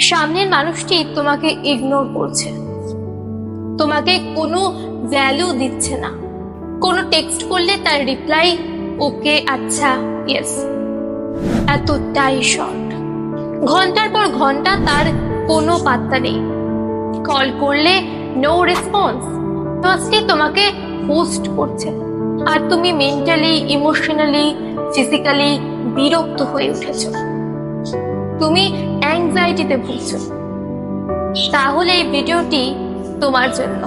সামনের মানুষটি তোমাকে ইগনোর করছে। তোমাকে কোনো ভ্যালু দিচ্ছে না। কোনো টেক্সট করলে তার রিপ্লাই ওকে আচ্ছা ইয়েস এতটাই শর্ট ঘণ্টার পর ঘণ্টা তার কোনো পাত্তা নেই। কল করলে নো রেসপন্স ফার্স্টে তোমাকে হোস্ট করছে। আর তুমি মেন্টালি ইমোশনালি ফিজিক্যালি বিরক্ত হয়ে উঠেছ। তুমি অ্যাংজাইটিতে ভুগছ। তাহলে এই ভিডিওটি তোমার জন্য।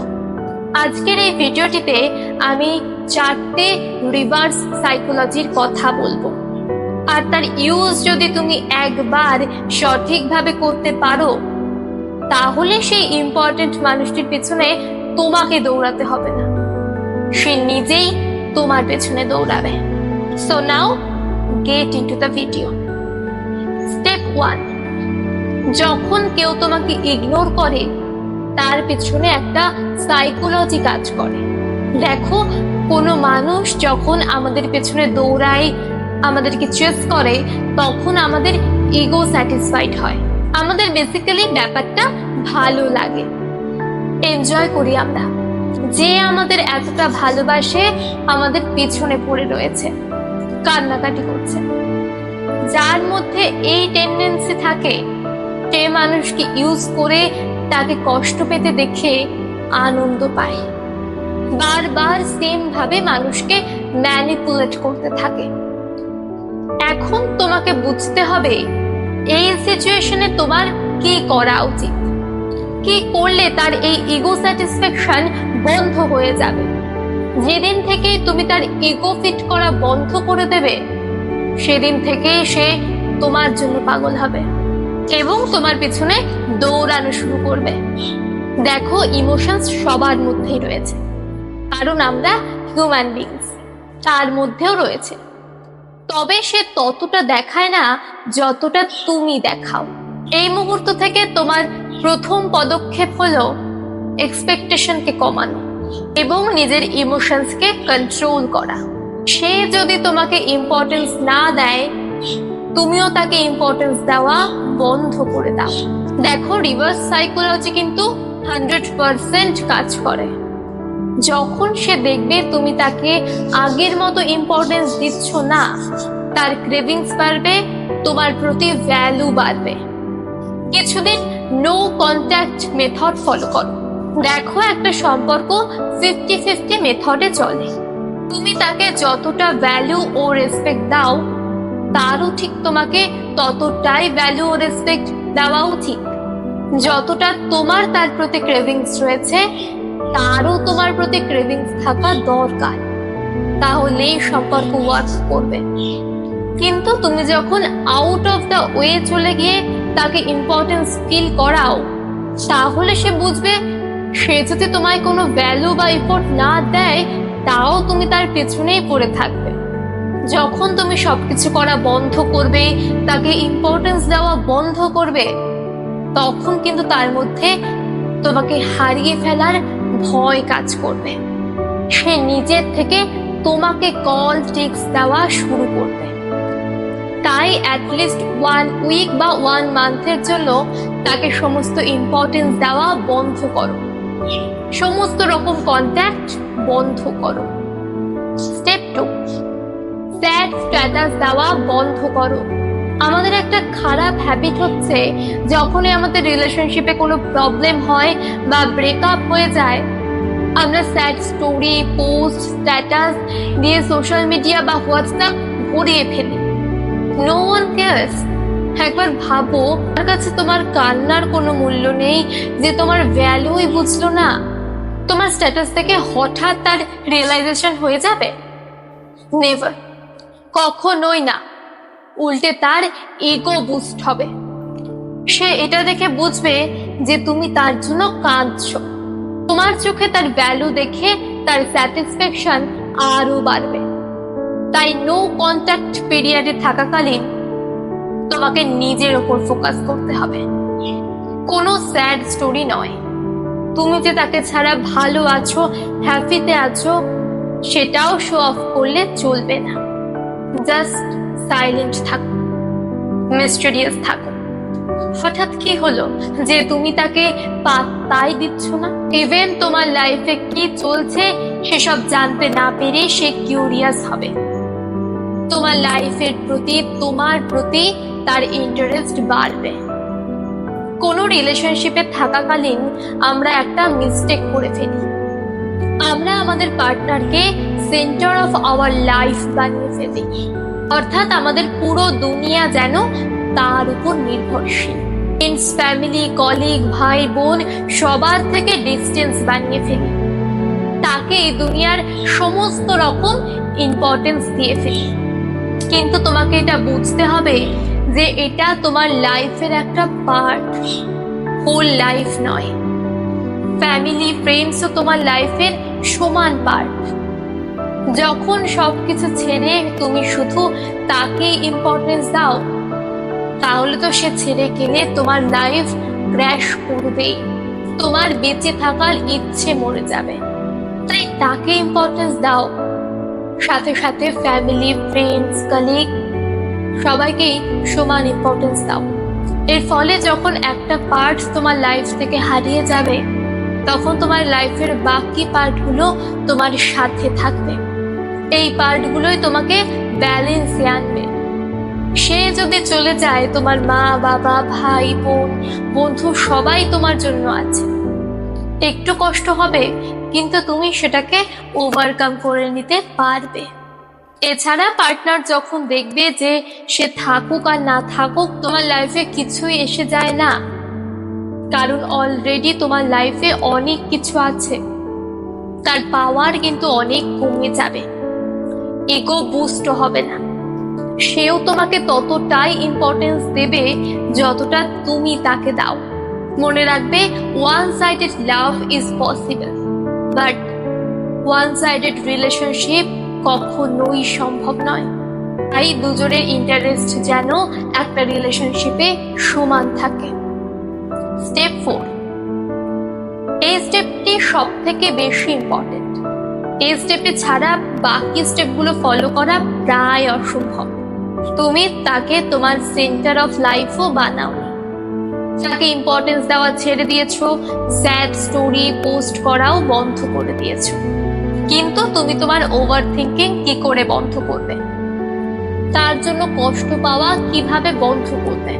আজকের এই ভিডিওটিতে আমি চারটে রিভার্স সাইকোলজির কথা বলব। আর তার ইউজ যদি তুমি একবার সঠিকভাবে করতে পারো, তাহলে সেই ইম্পর্টেন্ট মানুষটির পেছনে তোমাকে দৌড়াতে হবে না। সে নিজেই তোমার পেছনে দৌড়াবে। So now get into the video one. যখন কেউ তোমাকে ইগনোর করে, তার পেছনে একটা সাইকোলজি কাজ করে। দেখো, কোনো মানুষ যখন আমাদের পেছনে দৌড়ায়, আমাদেরকে চেস করে, তখন আমাদের ইগো স্যাটিসফাইড হয়। আমাদের বেসিক্যালি ব্যাপারটা ভালো লাগে। এনজয় করি আমরা। যে আমাদের এতটা ভালোবাসে, আমাদের পেছনে পড়ে রয়েছে। কান্নাকাটি করছে। যার মধ্যে এই টেন্ডেন্সি থাকে, সে মানুষকে ইউজ করে তাকে কষ্ট পেতে দেখে আনন্দ পায়। বারবার সেম ভাবে মানুষকে ম্যানিপুলেট করতে থাকে। এখন তোমাকে বুঝতে হবে, এই সিচুয়েশনে তোমার কি করা উচিত? কি করলে তার এই ইগো স্যাটিসফ্যাকশন বন্ধ হয়ে যাবে? যেদিন থেকে তুমি তার ইগো ফিট করা বন্ধ করে দেবে সেদিন থেকে সে তোমার জন্য পাগল হবে এবং তোমার পিছনে দৌড়ানো শুরু করবে। দেখো ইমোশনস সবার মধ্যেই রয়েছে। কারণ আমরা হিউম্যান বিংস তার মধ্যেও রয়েছে। তবে সে ততটা দেখায় না যতটা তুমি দেখাও। এই মুহূর্ত থেকে তোমার প্রথম পদক্ষেপ হলো এক্সপেকটেশনকে কমানো এবং নিজের ইমোশনসকে কন্ট্রোল করা। সে যদি তোমাকে ইম্পর্টেন্স না দেয়, তুমিও তাকে ইম্পর্টেন্স দেওয়া বন্ধ করে দাও। দেখো রিভার্স সাইকোলজি কিন্তু হান্ড্রেড পার্সেন্ট কাজ করে। যখন সে দেখবে তুমি তাকে আগের মতো ইম্পর্টেন্স দিচ্ছ না, তার ক্রেভিংস বাড়বে, তোমার প্রতি ভ্যালু বাড়বে। কিছুদিন নো কন্ট্যাক্ট মেথড ফলো করো। দেখো একটা সম্পর্ক ফিফটি ফিফটি মেথডে চলে। তুমি তাকে যতটা ভ্যালু ও রেসপেক্ট দাও, তারও ঠিক তোমাকে ততটাই ভ্যালু ও রেসপেক্ট দেওয়া উচিত। যতটা তোমার তার প্রতি ক্রেভিংস রয়েছে, তারও তোমার প্রতি ক্রেভিংস থাকা দরকার। তাহলেই সম্পর্ক ওয়ার্ক করবে। কিন্তু তুমি যখন আউট অফ দ্য ওয়ে চলে গিয়ে তাকে ইম্পর্টেন্স ফিল করাও, তাহলে সে বুঝবে, সে যদি তোমায় কোনো ভ্যালু বা ইফোর্ট না দেয় তাও তুমি তার পেছনেই পড়ে থাকবে। যখন তুমি সবকিছু করা বন্ধ করবে, তাকে ইম্পর্টেন্স দেওয়া বন্ধ করবে, তখন কিন্তু তার মধ্যে তোমাকে হারিয়ে ফেলার ভয় কাজ করবে। সে নিজের থেকে তোমাকে কল টেক্সট দেওয়া শুরু করবে। তাই অ্যাটলিস্ট ওয়ান উইক বা ওয়ান মান্থের জন্য তাকে সমস্ত ইম্পর্টেন্স দেওয়া বন্ধ করো। সমস্ত রকম কন্ট্যাক্ট বন্ধ করো। স্টেপ টু স্যাড স্ট্যাটাস দেওয়া বন্ধ করো। আমাদের একটা খারাপ হ্যাবিট হচ্ছে, যখনই আমাদের রিলেশনশিপে কোনো প্রবলেম হয় বা ব্রেকআপ হয়ে যায়, আমরা স্যাড স্টোরি পোস্ট স্ট্যাটাস দিয়ে সোশ্যাল মিডিয়া বা হোয়াটসঅ্যাপ ভরিয়ে ফেলি। নো ওয়ান কেয়ার্স একবার ভাবো তার কাছে তোমার কান্নার কোনো মূল্য নেই, যে তোমার ভ্যালুই বুঝলো না। তোমার স্ট্যাটাস থেকে হঠাৎ তার রিয়েলাইজেশন হয়ে যাবে? নেভার কখনোই না। উল্টে তার ইগো বুস্ট হবে। সে এটা দেখে বুঝবে যে তুমি তার জন্য কাঁদছো। তোমার চোখে তার ভ্যালু দেখে তার স্যাটিসফ্যাকশন আরও বাড়বে। তাই নো কন্ট্যাক্ট পিরিয়ডে থাকাকালীন তোমাকে নিজের ওপর ফোকাস করতে হবে। কোনো স্যাড স্টোরি নয়। তুমি যে তাকে ছাড়া ভালো আছো হ্যাপিতে আছো, সেটাও শো অফ করলে চলবে না। জাস্ট সাইলেন্ট থাকো মিস্টেরিয়াস থাকো। হঠাৎ কি হলো যে তুমি তাকে পাত্তাই দিচ্ছ না? ইভেন তোমার লাইফে কি চলছে, সেসব জানতে না পেরে সে কিউরিয়াস হবে। তোমার লাইফের প্রতি, তোমার প্রতি তার ইন্টারেস্ট বাড়বে। কোনো রিলেশনশিপে থাকাকালীন আমরা একটা মিস্টেক করে ফেলি। আমরা আমাদের পার্টনারকে সেন্টার অফ আওয়ার লাইফ বানিয়ে ফেলি। অর্থাৎ আমাদের পুরো দুনিয়া যেন তার উপর নির্ভরশীল। ফ্রেন্ডস ফ্যামিলি কলিগ ভাই, বোন, সবার থেকে ডিস্টেন্স বানিয়ে ফেলি। তাকে এই দুনিয়ার সমস্ত রকম ইম্পর্টেন্স দিয়ে ফেলি। কিন্তু তোমাকে এটা বুঝতে হবে যে এটা তোমার লাইফের একটা পার্ট হোল লাইফ নয়। ফ্যামিলি ফ্রেন্ডসও তোমার লাইফের সমান পার্ট যখন সবকিছু ছেড়ে তুমি শুধু তাকে ইম্পর্টেন্স দাও, তাহলে তো সে ছেড়ে গেলে তোমার লাইফ ক্র্যাশ করবেই। তোমার বেঁচে থাকার ইচ্ছে মরে যাবে। তাই তাকে ইম্পর্টেন্স দাও। সাথে সাথে ফ্যামিলি ফ্রেন্ডস কালিগ সবাইকেই সমান ইম্পর্টেন্স দাও। এর ফলে যখন একটা পার্ট তোমার লাইফ থেকে হারিয়ে যাবে, তখন তোমার লাইফের বাকি পার্টগুলো তোমার সাথে থাকবে। এই পার্টগুলোই তোমাকে ব্যালেন্সে আনবে। সে যদি চলে যায়, তোমার মা, বাবা, ভাই, বোন, বন্ধু সবাই তোমার জন্য আছে। একটু কষ্ট হবে, কিন্তু তুমি সেটাকে ওভারকাম করে নিতে পারবে। এছাড়া পার্টনার যখন দেখবে যে সে থাকুক আর না থাকুক, তোমার লাইফে কিছুই এসে যায় না। কারণ অলরেডি তোমার লাইফে অনেক কিছু আছে। তার পাওয়ার কিন্তু অনেক কমে যাবে। এগো বুস্ট হবে না। সেও তোমাকে ততটাই ইম্পর্টেন্স দেবে যতটা তুমি তাকে দাও। মনে রাখবে one sided love is possible but one sided relationship কখনোই সম্ভব নয়। তাই দুজনের ইন্টারেস্ট যেন একটা রিলেশনশিপে সমান থাকে। স্টেপ ফোর এই স্টেপটি সব থেকে বেশি ইম্পর্টেন্ট এই স্টেপে ছাড়া বাকি স্টেপগুলো ফলো করা প্রায় অসম্ভব। তুমি তাকে তোমার সেন্টার অফ লাইফও বানাও। তাকে ইম্পর্টেন্স দেওয়া ছেড়ে দিয়েছ স্যাড স্টোরি পোস্ট করাও বন্ধ করে দিয়েছ। কিন্তু তুমি তোমার ওভার থিঙ্কিং কি করে বন্ধ করবে? তার জন্য কষ্ট পাওয়া কীভাবে বন্ধ করবে?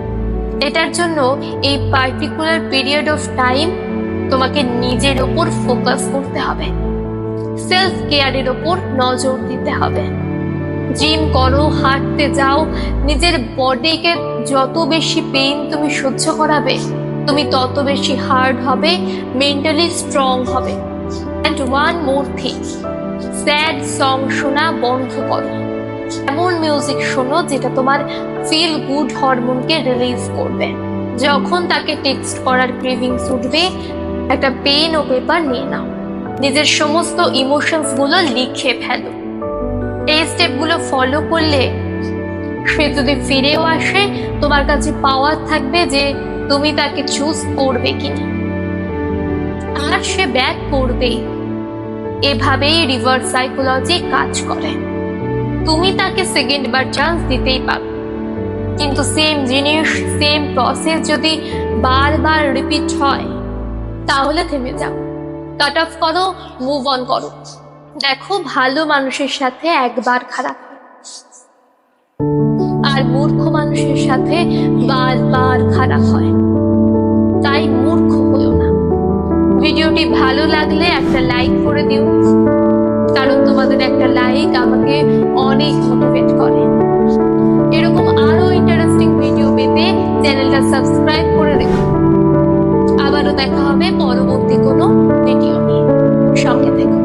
এটার জন্য এই পার্টিকুলার পিরিয়ড অফ টাইম তোমাকে নিজের ওপর ফোকাস করতে হবে। সেলফ কেয়ারের ওপর নজর দিতে হবে। জিম করো, হাঁটতে যাও, নিজের বডিকে যত বেশি পেইন তুমি সহ্য করাবে, তুমি তত বেশি হার্ড হবে মেন্টালি স্ট্রং হবে। And one more thing sad song শোনা বন্ধ করো। এমন মিউজিক শোনো যেটা তোমার ফিল গুড হরমোনকে রিলিজ করবে। যখন তাকে টেক্সট করার ক্রেভিংস উঠবে, একটা পেন ও পেপার নিয়ে নাও। নিজের সমস্ত ইমোশনসগুলো লিখে ফেলো। এই স্টেপগুলো ফলো করলে সে যদি ফিরেও আসে, তোমার কাছে পাওয়ার থাকবে যে তুমি তাকে চুজ করবে কিনা। আর সে ব্যাক করবেই এভাবেই রিভার্স সাইকোলজি কাজ করে। তুমি তাকে সেকেন্ড বার চান্স দিতেই পারো। কিন্তু সেম জিনিস সেম প্রসেস যদি বারবার রিপিট হয়, তাহলে থেমে যাও। কাট অফ করো মুভ অন করো। দেখো, ভালো মানুষের সাথে একবার খারাপ আর মূর্খ মানুষের সাথে বারবার খারাপ হয়। তাই মূর্খ ভিডিওটি ভালো লাগলে একটা লাইক করে দিও। কারণ তোমাদের একটা লাইক আমাকে অনেক মোটিভেট করে। এরকম আরও ইন্টারেস্টিং ভিডিও পেতে চ্যানেলটা সাবস্ক্রাইব করে রেখো। আবারও দেখা হবে পরবর্তী কোনো ভিডিও নিয়ে। সঙ্গে থেকো।